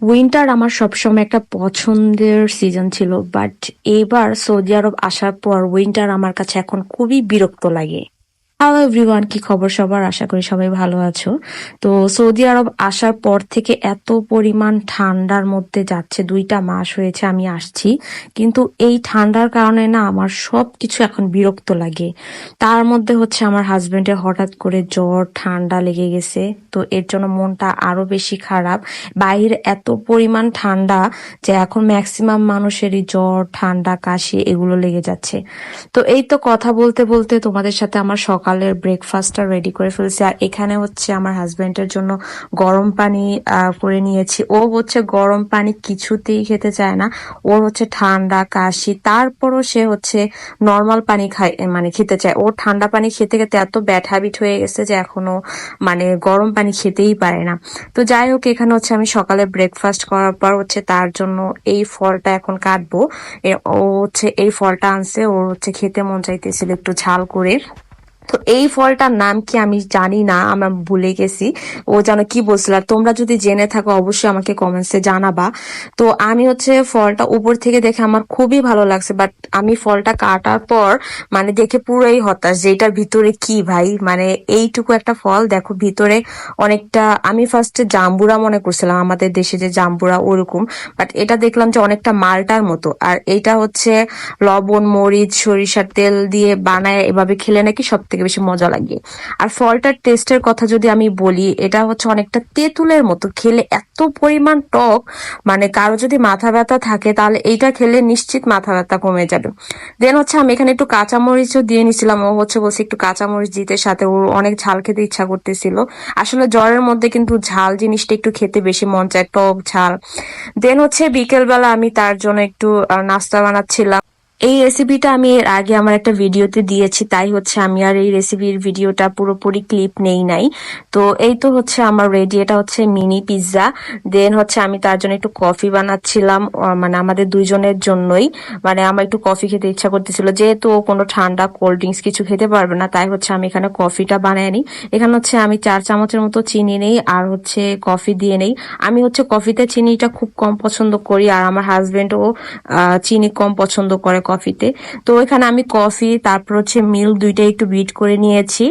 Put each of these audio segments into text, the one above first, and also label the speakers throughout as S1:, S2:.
S1: Winter আমার সবসময় একটা পছন্দের সিজন ছিল বাট এবার সৌদি আরব আসার পর উইন্টার আমার কাছে এখন খুবই বিরক্ত লাগে। হ্যালো এভরিওয়ান কি খবর সবার? আশা করি সবাই ভালো আছো। তো সৌদি আরব আসার পর থেকে এত পরিমাণ ঠান্ডার মধ্যে যাচ্ছে, দুইটা মাস হয়েছে আমি আসছি। কিন্তু এই ঠান্ডার কারণে না আমার সব কিছু এখন বিরক্ত লাগে। তার মধ্যে হচ্ছে আমার হাজবেন্ডের হঠাৎ করে জ্বর, ঠান্ডা লেগে গেছে। তো এর জন্য মনটা আরও বেশি খারাপ। বাইরে এত পরিমাণ ঠান্ডা যে এখন ম্যাক্সিমাম মানুষেরই জ্বর, ঠান্ডা, কাশি এগুলো লেগে যাচ্ছে। তো এই তো কথা বলতে বলতে তোমাদের সাথে আমার সকালের ব্রেকফাস্টটা রেডি করে ফেলছি। আর এখানে হচ্ছে আমার হাজবেন্ডের জন্য গরম পানি করে নিয়েছি। ও হচ্ছে গরম পানি কিছুতেই খেতে চায় না। ওর হচ্ছে ঠান্ডা, কাশি, তারপরও সে হচ্ছে নর্মাল পানি খায় মানে খেতে চায়। ও ঠান্ডা পানি খেতে খেতে এত ব্যাড হ্যাবিট হয়ে গেছে যে এখনও মানে গরম পানি খেতেই পারে না। তো যাই হোক, এখানে হচ্ছে আমি সকালে ব্রেকফাস্ট করার পর হচ্ছে তার জন্য এই ফলটা এখন কাটবো। ও হচ্ছে এই ফলটা আনছে, ওর হচ্ছে খেতে মন চাইতেছিল একটু ঝাল করে। তো এই ফলটার নাম কি আমি জানি না, আমরা ভুলে গেছি। ও যেন কি বলছিল, তোমরা যদি জেনে থাকো, অবশ্যই আমাকে কমেন্টসে জানাবা। তো আমি হচ্ছে ফলটা উপর থেকে দেখে আমার খুবই ভালো লাগছে বাট আমি ফলটা কাটার পর মানে দেখে পুরোই হতাশ যে এটার ভিতরে কি ভাই? মানে এইটুকু একটা ফল, দেখো ভিতরে অনেকটা, আমি ফার্স্টে জাম্বুরা মনে করছিলাম, আমাদের দেশে যে জাম্বুরা ওরকম বাট এটা দেখলাম যে অনেকটা মালটার মতো। আর এটা হচ্ছে লবণ, মরিচ, সরিষার তেল দিয়ে বানায়, এভাবে খেলে নাকি সব থেকে বেশি মজা লাগে। আর ফলটার টেস্টের কথা যদি আমি বলি, এটা হচ্ছে অনেকটা তেঁতুলের মতো। খেলে এত পরিমাণ টক মানে কারও যদি মাথা ব্যথা থাকে, তাহলে এইটা খেলে নিশ্চিত মাথা ব্যথা কমে যাবে। দেন হচ্ছে আমি এখানে একটু কাঁচামরিচও দিয়ে নিছিলাম ও হচ্ছে বলছে একটু কাঁচামরিচ দিতে, সাথে ওর অনেক ঝাল খেতে ইচ্ছা করতেছিল। আসলে জ্বরের মধ্যে কিন্তু ঝাল জিনিসটা একটু খেতে বেশি মন চায়, টক ঝাল। দেন হচ্ছে বিকেলবেলা আমি তার জন্য একটু নাস্তা বানাচ্ছিলাম। এই রেসিপিটা আমি এর আগে আমার একটা ভিডিওতে দিয়েছি, তাই হচ্ছে আমি আর এই রেসিপির ভিডিওটা পুরোপুরি ক্লিপ নেই নাই। তো এই তো হচ্ছে আমার রেডি এটা হচ্ছে মিনি পিৎজা দেন হচ্ছে আমি তার জন্য একটু কফি বানাচ্ছিলাম মানে আমাদের দুইজনের জন্যই। মানে আমার একটু কফি খেতে ইচ্ছা করতেছিল, যেহেতু কোনো ঠান্ডা কোল্ড ড্রিঙ্কস কিছু খেতে পারবে না, তাই হচ্ছে আমি এখানে কফিটা বানিয়ে নিই। এখানে হচ্ছে আমি চার চামচের মতো চিনি নেই আর হচ্ছে কফি দিয়ে নেই। আমি হচ্ছে কফিতে চিনিটা খুব কম পছন্দ করি, আর আমার হাজবেন্ডও চিনি কম পছন্দ করে। কফিতে তো এখানে আমি কফি তারপর হচ্ছে মিল্ক দুইটা একটু বিট করে নিয়েছি।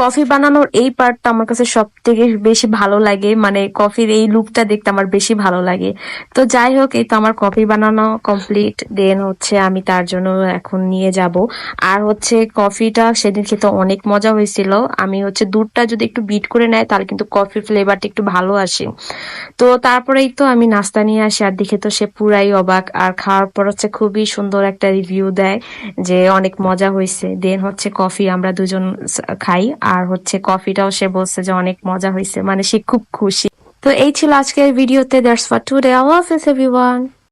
S1: কফি বানানোর এই পার্টটা আমার কাছে সব থেকে বেশি ভালো লাগে। মানে কফির এই লুকটা দেখতে আমার বেশি ভালো লাগে। তো যাই হোক, এই তো আমার কফি বানানো কমপ্লিট দেন হচ্ছে আমি তার জন্য এখন নিয়ে যাব। আর হচ্ছে কফিটা সেদিন খেতে অনেক মজা হয়েছিল। আমি হচ্ছে দুধটা যদি একটু বিট করে নেয়, তাহলে কিন্তু কফির ফ্লেভারটা একটু ভালো আসে। তো তারপরেই তো আমি নাস্তা নিয়ে আসি। আর দেখে তো সে পুরাই অবাক। আর খাওয়ার পর হচ্ছে খুবই সুন্দর একটা রিভিউ দেয় যে অনেক মজা হয়েছে। দেন হচ্ছে কফি আমরা দুজন খাই। আর হচ্ছে কফিটাও সে বলছে যে অনেক মজা হয়েছে। মানে সে খুব খুশি। তো এই ছিল আজকের ভিডিওতে। দ্যাটস ফর টুডে আল্লাহ হাফেজ এভরিওয়ান